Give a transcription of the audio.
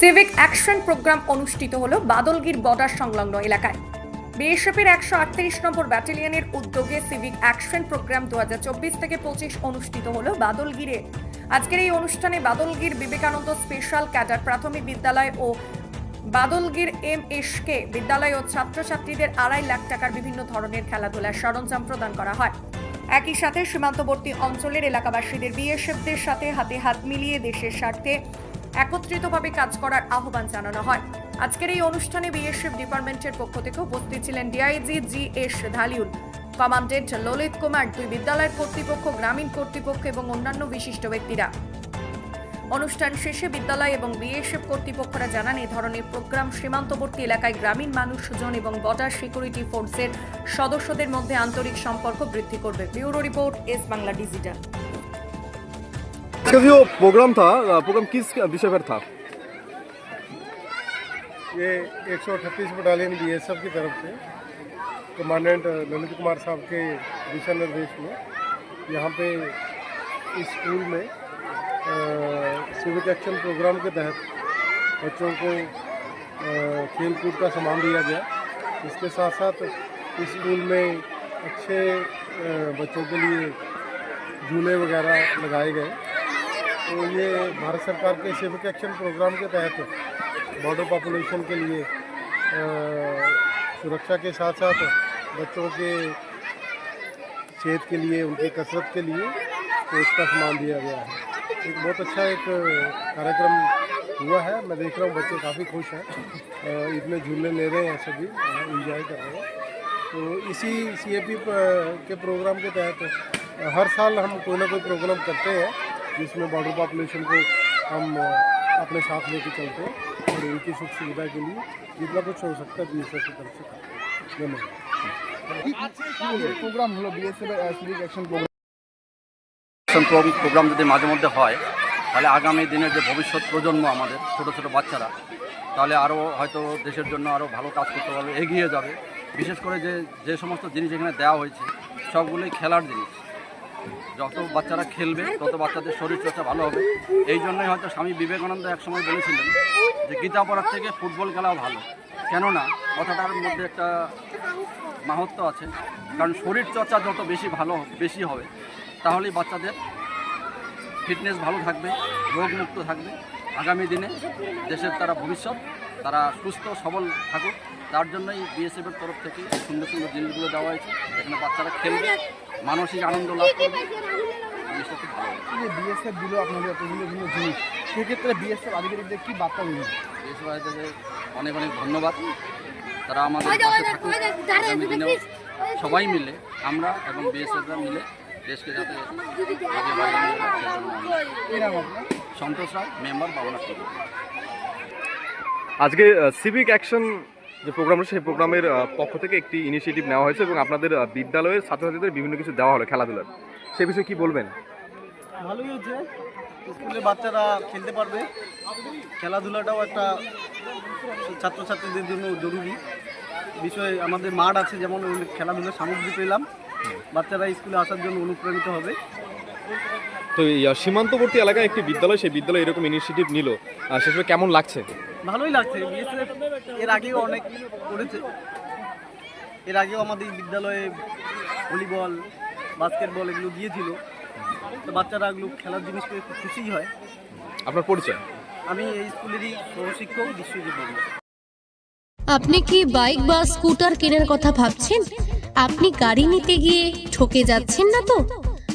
Civic action programme অনুষ্ঠিত হল বাদলগীর border সংলগ্ন এলাকায়। বিএসএফের একশো আটত্রিশ নম্বর ব্যাটালিয়নের উদ্যোগে সিভিক অ্যাকশন প্রোগ্রাম দুহাজার চব্বিশ থেকে পঁচিশ অনুষ্ঠিত হল বাদলগিরে। আজকের এই অনুষ্ঠানে বাদলগীর বিবেকানন্দ স্পেশাল ক্যাডার প্রাথমিক বিদ্যালয় ও বাদলগির এম এসকে বিদ্যালয় ও ছাত্রছাত্রীদের আড়াই লাখ টাকার বিভিন্ন ধরনের খেলাধুলার সরঞ্জাম প্রদান করা হয়। একই সাথে সীমান্তবর্তী অঞ্চলের এলাকাবাসীদের বিএসএফদের সাথে হাতে হাত মিলিয়ে দেশের স্বার্থে একত্রিতভাবে কাজ করার আহ্বান জানানো হয়। আজকের এই অনুষ্ঠানে বিএসএফ ডিপার্টমেন্টের পক্ষ থেকে উপস্থিত ছিলেন DIG G S Dhaliwal, commandant Lalit Kumar, দুই বিদ্যালয়ের কর্তৃপক্ষ, গ্রামীণ কর্তৃপক্ষ এবং অন্যান্য বিশিষ্ট ব্যক্তিরা। অনুষ্ঠান শেষে বিদ্যালয় এবং বিএসএফ কর্তৃপক্ষরা জানান এই ধরনের প্রোগ্রাম সীমান্তবর্তী এলাকায় গ্রামীণ মানুষজন এবং বর্ডার সিকিউরিটি ফোর্সের সদস্যদের মধ্যে আন্তরিক সম্পর্ক বৃদ্ধি করবে। Bureau report, S Bangla digital. इसका जो प्रोग्राम था प्रोग्राम किस विषय पर था ये एक सौ अठतीस बटालियन बीएसएफ की तरफ़ से कमांडेंट ललित कुमार साहब के दिशा निर्देश में यहाँ पे इस स्कूल में सिविक एक्शन प्रोग्राम के तहत बच्चों को अ, खेल कूद का सामान दिया गया। इसके साथ साथ इस स्कूल में अच्छे बच्चों के लिए झूले वगैरह लगाए गए। तो ये भारत सरकार के सिविक एक्शन प्रोग्राम के तहत बॉर्डर पॉपुलेशन के लिए सुरक्षा के साथ साथ बच्चों के सेहत के लिए, उनकी कसरत के लिए कोच का सामान दिया गया है। एक बहुत अच्छा एक कार्यक्रम हुआ है। मैं देख रहा हूँ बच्चे काफ़ी खुश हैं। इतने झूले ले रहे हैं सभी इंजॉय कर रहे हैं। तो इसी सीएपी के प्रोग्राम के तहत हर साल हम कोई ना कोई प्रोग्राम करते हैं। जिसमें बॉर्डर पॉपुलेशन को हम अ, अपने साथ लेके चलते हैं और उनकी सुख सुविधा के लिए जितना कुछ हो सकता है बी की तरफ से करते हैं धन्यवाद প্রোগ্রাম হলো BSF civic action programme action pro- programme যদি মাঝে মধ্যে হয় তাহলে আগামী দিনের যে ভবিষ্যৎ প্রজন্ম আমাদের ছোট ছোট বাচ্চারা তাহলে আরও হয়তো দেশের জন্য আরও ভালো কাজ করতে পারবে এগিয়ে যাবে বিশেষ করে যে যে সমস্ত জিনিস এখানে দেওয়া হয়েছে সবগুলোই খেলার জিনিস যত বাচ্চারা খেলবে, তত বাচ্চাদের শরীরচর্চা ভালো হবে। এই জন্যই হয়তো স্বামী বিবেকানন্দ একসময় বলেছিলেন যে গীতা পড়ার থেকে ফুটবল খেলাও ভালো। কেননা, কথাটার মধ্যে একটা মাহাত্ম আছে, কারণ শরীর চর্চা যত বেশি ভালো, বেশি হবে, তাহলেই বাচ্চাদের ফিটনেস ভালো থাকবে, রোগমুক্ত থাকবে। আগামী দিনে দেশের তারা ভবিষ্যৎ, তারা সুস্থ, সবল থাকুক। তার জন্যই বিএসএফের তরফ থেকে সুন্দর সুন্দর জিনিসগুলো দেওয়া হয়েছে। এখানে বাচ্চারা খেলবে মানসিক আনন্দ লাভ করবে। জিনিসটা খুব ভালো যে বিএসএফ দিল আপনাদের এতগুলো ভিন্ন জিনিস। সেক্ষেত্রে বিএসএফ আধিকারিকদের কি বার্তা দেবেন? বিএসএফ থেকে অনেক অনেক ধন্যবাদ। তারা আমাদের পাশে থাকুক। আগামী দিনেও সবাই মিলে আমরা এবং বিএসএফরা মিলে দেশকে যাতে সন্তোষ রায় মেম্বার বাবনা আজকে সিভিক অ্যাকশন যে প্রোগ্রাম সেই প্রোগ্রামের পক্ষ থেকে একটি ইনিশিয়েটিভ নেওয়া হয়েছে এবং আপনাদের বিদ্যালয়ের ছাত্রছাত্রীদের বিভিন্ন কিছু দেওয়া হলো খেলাধুলার। সে বিষয়ে কি বলবেন? ভালোই হচ্ছে স্কুলে বাচ্চারা খেলতে পারবে। খেলাধুলাটাও একটা ছাত্রছাত্রীদের জন্য জরুরি। বিষয়ে আমাদের মাঠ আছে, যেমন খেলাধুলার সামগ্রী পেলাম। বাচ্চারা স্কুলে আসার জন্য অনুপ্রাণিত হবে। তো সীমান্তবর্তী এলাকায় একটি বিদ্যালয় সেই বিদ্যালয় এরকম ইনিশিয়েটিভ নিল। সে সময় কেমন লাগছে? ভালোই লাগছে। বিএসএফ এর আগেও অনেক করেছে। এর আগেও আমাদের বিদ্যালয়ে ভলিবল বাস্কেটবল এগুলো দিয়েছিল তো বাচ্চারা এগুলো খেলার জিনিস পেয়ে খুব খুশিই হয়। আপনার পরিচয়? আমি এই স্কুলেরই সহশিক্ষক বিশ্বজিৎ আপনি কি বাইক বা স্কুটার কেনার কথা ভাবছেন? আপনি গাড়ি নিতে গিয়ে ঠকে যাচ্ছেন না তো?